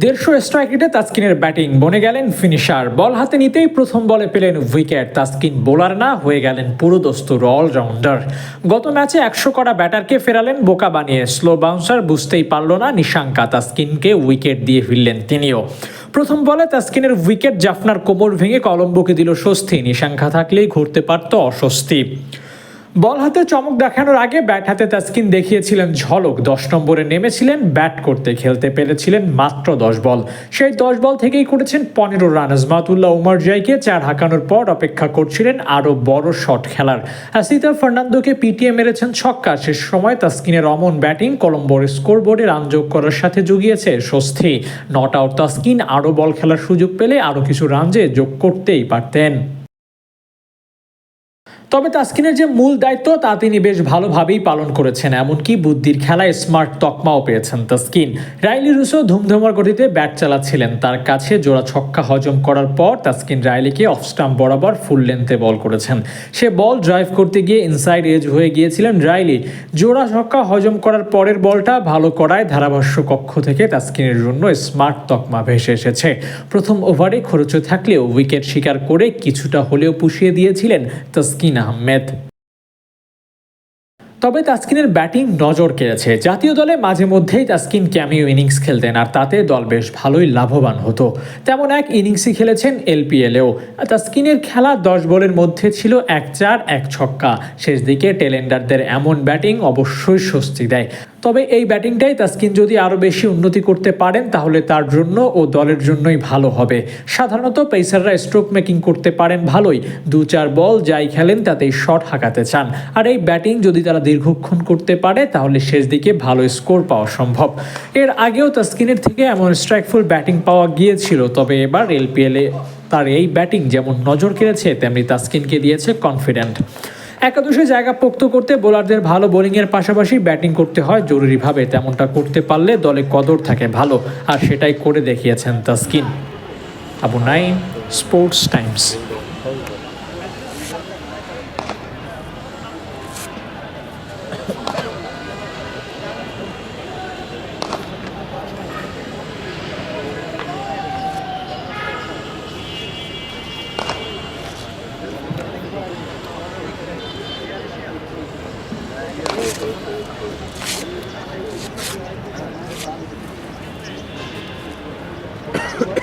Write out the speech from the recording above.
দেড়শো স্ট্রাইক রেটে তাস্কিনের ব্যাটিং বনে গেলেন ফিনিশার বল হাতে নিতেই প্রথম বলে পেলেন উইকেট তাস্কিন বোলার না, হয়ে গেলেন পুরো পুরোদস্তুর অলরাউন্ডার গত ম্যাচে একশো করা ব্যাটারকে ফেরালেন বোকা বানিয়ে। স্লো বাউন্সার বুঝতেই পারল না নিশাঙ্কা। তাস্কিনকে উইকেট দিয়ে ফিরলেন তিনিও। প্রথম বলে তাস্কিনের উইকেট জাফনার কোমর ভেঙে কলম্বোকে দিল স্বস্তি। নিশাঙ্কা থাকলেই ঘুরতে পারত অস্বস্তি। বল হাতে চমক দেখানোর আগে ব্যাট হাতে তাস্কিন দেখিয়েছিলেন ঝলক। দশ নম্বরে নেমেছিলেন, ব্যাট করতে খেলতে পেরেছিলেন মাত্র দশ বল। সেই দশ বল থেকেই করেছেন পনেরো রান। আজমাতুল্লাহ উমার জাইকে চার হাঁকানোর পর অপেক্ষা করছিলেন আরও বড় শট খেলার। আসিতা ফার্নান্দোকে পিটিয়ে মেরেছেন ছক্কা। শেষ সময় তাস্কিনের অমন ব্যাটিং কলম্বোর স্কোরবোর্ডে রান যোগ করার সাথে জুগিয়েছে স্বস্তি। নট আউট তাস্কিন আরও বল খেলার সুযোগ পেলে আরও কিছু রান যে যোগ করতেই পারতেন। তবে তাস্কিনের যে মূল দায়িত্ব তা তিনি বেশ ভালোভাবেই পালন করেছেন, এমনকি বুদ্ধির খেলায় স্মার্ট তকমাও পেয়েছেন তাস্কিন। রাইলি রুসো ধুমধুমার গতিতে ব্যাট চালাচ্ছিলেন। তার কাছে জোড়া ছক্কা হজম করার পর তাস্কিন রাইলিকে অফ স্টাম্প বরাবর ফুল লেন্থে বল করেছেন। সে বল ড্রাইভ করতে গিয়ে ইনসাইড এজ হয়ে গিয়েছিলেন রাইলি। জোড়া ছক্কা হজম করার পরের বলটা ভালো করায় ধারাভাষ্য কক্ষ থেকে তাস্কিনের জন্য স্মার্ট তকমা ভেসে এসেছে। প্রথম ওভারে খরচ থাকলেও উইকেট শিকার করে কিছুটা হলেও পুষিয়ে দিয়েছিলেন তাস্কিন আহমেদ। তবে তাস্কিনের ব্যাটিং নজর কেড়েছে। জাতীয় দলে মাঝে মধ্যেই তাস্কিন ক্যামিও ইনিংস খেলতেন আর তাতে দল বেশ ভালোই লাভবান হতো। তেমন এক ইনিংসই খেলেছেন এলপিএলেও তাস্কিনের খেলা দশ বলের মধ্যে ছিল এক চার, এক ছক্কা। শেষ দিকে টেলেন্ডারদের এমন ব্যাটিং অবশ্যই স্বস্তি দেয়। তবে এই ব্যাটিংটাই তাস্কিন যদি আরও বেশি উন্নতি করতে পারেন, তাহলে তার জন্য ও দলের জন্যই ভালো হবে। সাধারণত পেসাররা স্ট্রোক মেকিং করতে পারেন ভালোই। দু চার বল যাই খেলেন, তাতেই শট হাঁকাতে চান। আর এই ব্যাটিং যদি তারা দীর্ঘক্ষণ করতে পারে, তাহলে শেষ দিকে ভালো স্কোর পাওয়া সম্ভব। এর আগেও তাস্কিনের থেকে এমন স্ট্রাইকফুল ব্যাটিং পাওয়া গিয়েছিল, তবে এবার এলপিএলে তার এই ব্যাটিং যেমন নজর কেড়েছে, তেমনি তাস্কিনকে দিয়েছে কনফিডেন্ট একাদশে জায়গা পোক্ত করতে বোলারদের ভালো বোলিংয়ের পাশাপাশি ব্যাটিং করতে হয় জরুরিভাবে, তেমনটা করতে পারলে দলে কদর থাকে ভালো, আর সেটাই করে দেখিয়েছেন Taskin. Abu Naim sports times. Thank you.